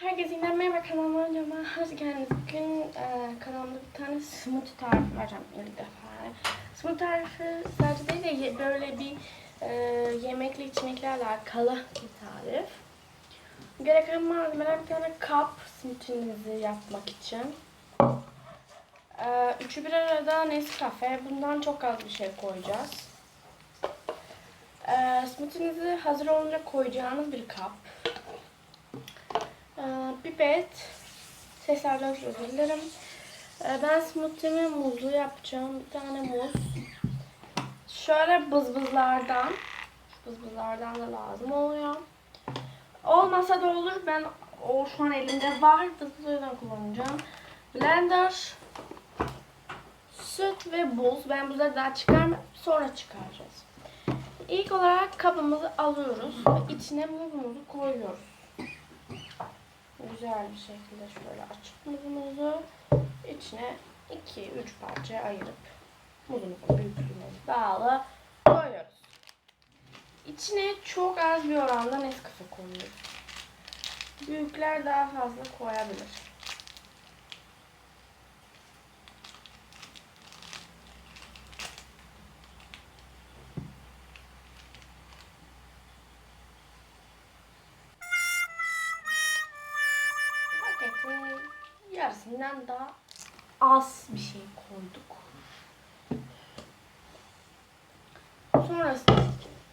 Herkese yeniden merhaba kanalıma önce hoş geldiniz. Bugün e, kanalımda bir tane smoothie tarifi vereceğim ilk defa. Smoothie tarifi sadece değil de böyle bir e, yemekle içmekle alakalı bir tarif. Gereken malzemeler bir tane kap smoothie'nizi yapmak için. E, üçü bir arada Nescafe. Bundan çok az bir şey koyacağız. E, smoothie'nizi hazır olunca koyacağınız bir kap. Ee, pipet. Seslerden çok özür dilerim. Ee, ben smoothie'mi muzlu yapacağım. Bir tane muz. Şöyle bızbızlardan. Bızbızlardan da lazım oluyor. Olmasa da olur. Ben o şu an elimde var. Bızbızlardan kullanacağım. Blender. Süt ve buz. Ben bunları daha çıkarmam. Sonra çıkaracağız. İlk olarak kabımızı alıyoruz. Ve içine muzumuzu koyuyoruz güzel bir şekilde şöyle açıp muzumuzu içine 2-3 parçaya ayırıp muzumuzun büyüklüğüne bağlı koyuyoruz. İçine çok az bir oranda Nescafe koyuyoruz. Büyükler daha fazla koyabilir. Yarısından daha az bir şey koyduk. Sonrası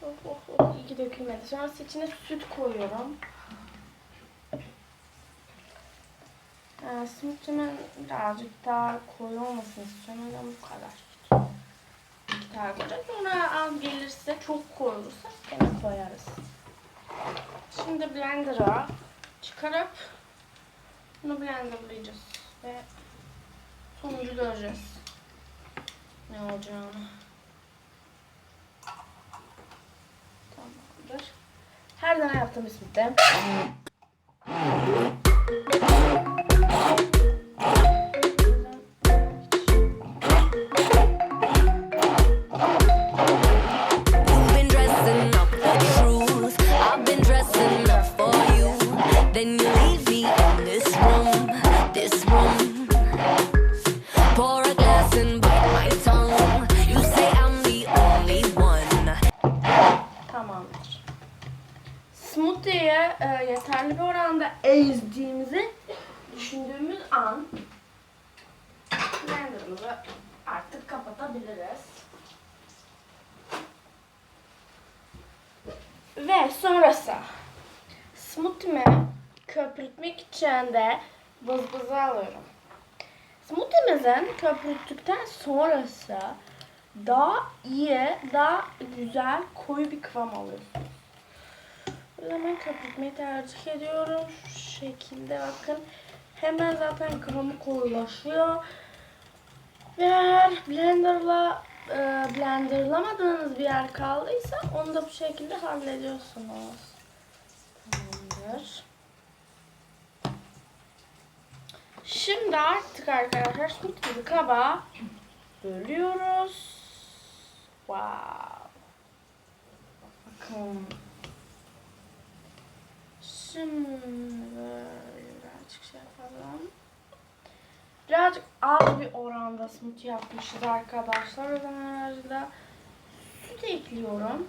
oh, oh, oh, iyi ki dökülmedi. Sonrası içine süt koyuyorum. Ee, sütümün birazcık daha koyu olmasını istiyorum. Yüzden bu kadar. İki tane koyacağız. Sonra az gelirse çok koyulursa gene koyarız. Şimdi blender'a çıkarıp bunu blenderlayacağız ve sonucu göreceğiz. Ne olacağını. Tamamdır. Her zaman yaptığım ismitte. You've e, yeterli bir oranda ezdiğimizi düşündüğümüz an blenderımızı artık kapatabiliriz. Ve sonrası smoothie'mi köpürtmek için de bızbızı alıyorum. Smoothie'mizin köpürttükten sonrası daha iyi, daha güzel, koyu bir kıvam alıyorsunuz. O ben köpürtmeyi tercih ediyorum. Şu şekilde bakın. Hemen zaten kıvamı koyulaşıyor. Ve eğer blenderla e, blenderlamadığınız bir yer kaldıysa onu da bu şekilde hallediyorsunuz. Tamamdır. Şimdi artık arkadaşlar smoothie'yi kaba bölüyoruz. Wow. Bakın. Şimdi birazcık şey yapalım. Birazcık az bir oranda smoothie yapmışız arkadaşlar. O yüzden herhalde süt ekliyorum.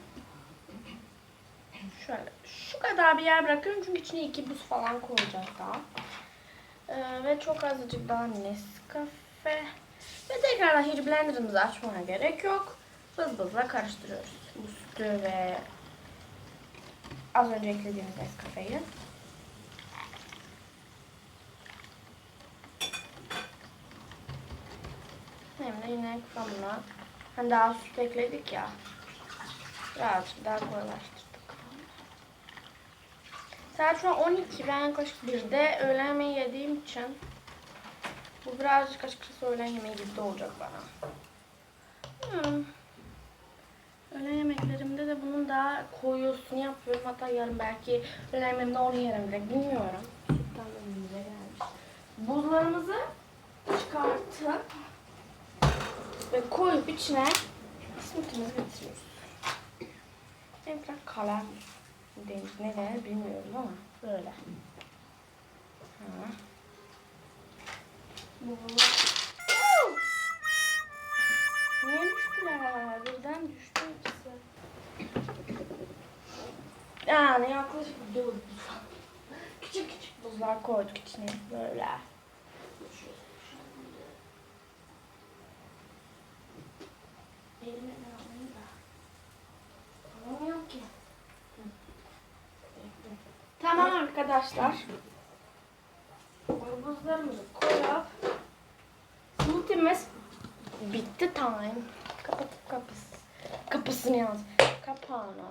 Şöyle şu kadar bir yer bırakıyorum çünkü içine iki buz falan koyacağız daha. Ee, ve çok azıcık daha Nescafe. Ve tekrardan hiç blenderımızı açmaya gerek yok. Bız bızla karıştırıyoruz. Bu sütü ve az önce eklediğimiz Nescafe'yi. Hem de yine kıvamına hani daha süt ekledik ya. Birazcık daha kıvamını. Saat şu an 12. Ben yaklaşık 1'de öğlen yemeği yediğim için bu birazcık açıkçası öğlen yemeği gibi de olacak bana. Hmm. Öğlen yemeklerimde de koyusunu yapıyorum. Hatta yarın belki yemeğimde onu direkt bilmiyorum. Sütten önümüze gelmiş. Buzlarımızı çıkartıp ve koyup içine smoothie'mizi bitiriyoruz. Benim biraz kalem deniz ne denir bilmiyorum ama böyle. Niye düştüler? Birden düştü. Yani yaklaşık bir. Küçük küçük buzlar koyduk içine böyle. Tamam arkadaşlar. Buzlarımızı koyup smoothie'miz bitti time. Kapatıp kapısı. Kapısını yalnız. Kapağını.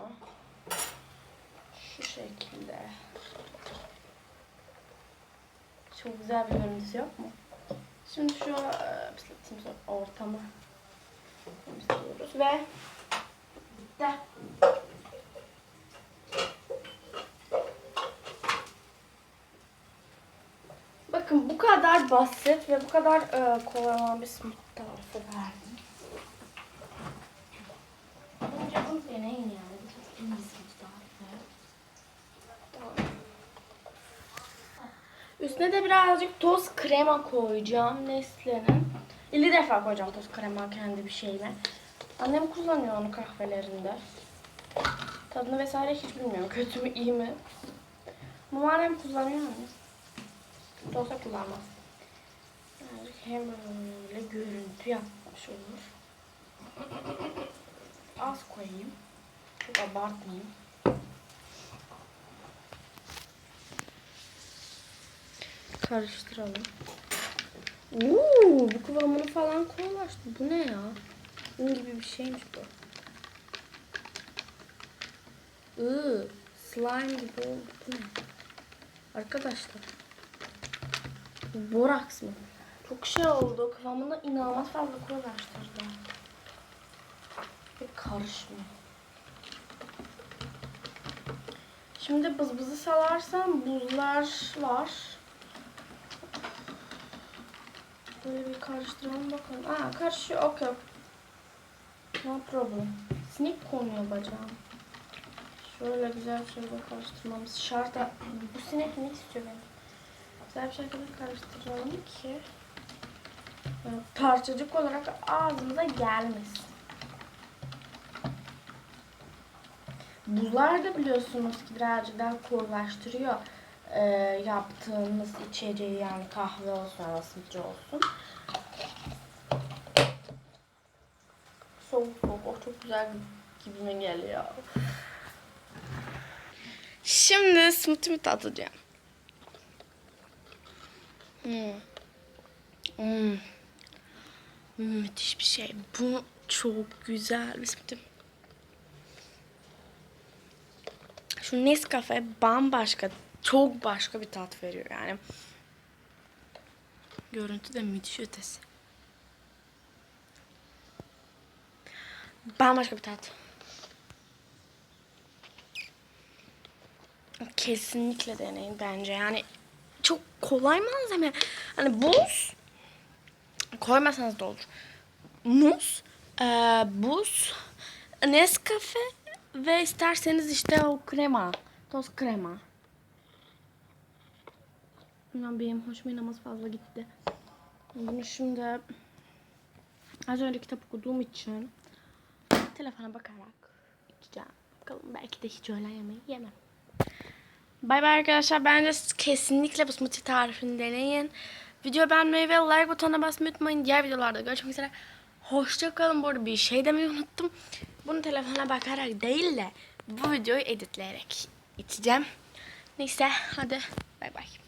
Şu şekilde. Çok güzel bir görüntüsü yok mu? Şimdi şu e, pislettiğimiz ortamı temizliyoruz ve bitti. Bakın bu kadar basit ve bu kadar e, kolay olan bir smoothie tarifi verdim. Bence bunu deneyin yani. Çok iyi bir smoothie tarifi. Tamam. Üstüne de birazcık toz krema koyacağım Nestle'nin. 50 defa koyacağım toz krema kendi bir şeyime. Annem kullanıyor onu kahvelerinde. Tadını vesaire hiç bilmiyorum. Kötü mü iyi mi? Ama kullanıyor mu? Olsa kullanmaz. Yani hem öyle görüntü yapmış olur. Az koyayım. Çok abartmayayım. Karıştıralım. Uuu, bu kıvamını falan koyulaştı. Bu ne ya? Un gibi bir şeymiş bu. Iıı, slime gibi oldu. Bu ne? Arkadaşlar. Boraks mı? Çok şey oldu. Kıvamında inanılmaz fazla koyulaştırdı. Ve karışmıyor. Şimdi bız bızı salarsam buzlar var. Böyle bir karıştıralım bakalım. Aa karışıyor. Okey. No problem. Sinek konuyor bacağım. Şöyle güzel bir şekilde karıştırmamız şart. Bu sinek ne istiyor benim? Güzel bir şekilde karıştıralım ki böyle parçacık olarak ağzımıza gelmesin. Buzlar da biliyorsunuz ki birazcık daha koyulaştırıyor ee, yaptığımız içeceği yani kahve olsun smoothie olsun. Soğuk soğuk. Oh, çok güzel gibime geliyor. Şimdi smoothie'mi tadacağım. Hmm. Hmm. Hmm, Müthiş bir şey. Bu çok güzel bir smoothie. Şu Nescafe bambaşka, çok başka bir tat veriyor yani. Görüntü de müthiş ötesi. Bambaşka bir tat. Kesinlikle deneyin bence. Yani çok kolay malzeme. Hani buz koymasanız da olur. Muz, e, buz, Nescafe ve isterseniz işte o krema, toz krema. Bilmiyorum benim hoşuma inanılmaz fazla gitti. Bunu şimdi az önce kitap okuduğum için telefona bakarak içeceğim. Bakalım belki de hiç öğlen yemeği yemem. Bay bay arkadaşlar. Bence siz kesinlikle bu smoothie tarifini deneyin. Video beğenmeyi ve like butonuna basmayı unutmayın. Diğer videolarda görüşmek üzere. Hoşça kalın. Bu arada bir şey demeyi unuttum. Bunu telefona bakarak değil de bu videoyu editleyerek içeceğim. Neyse hadi bay bay.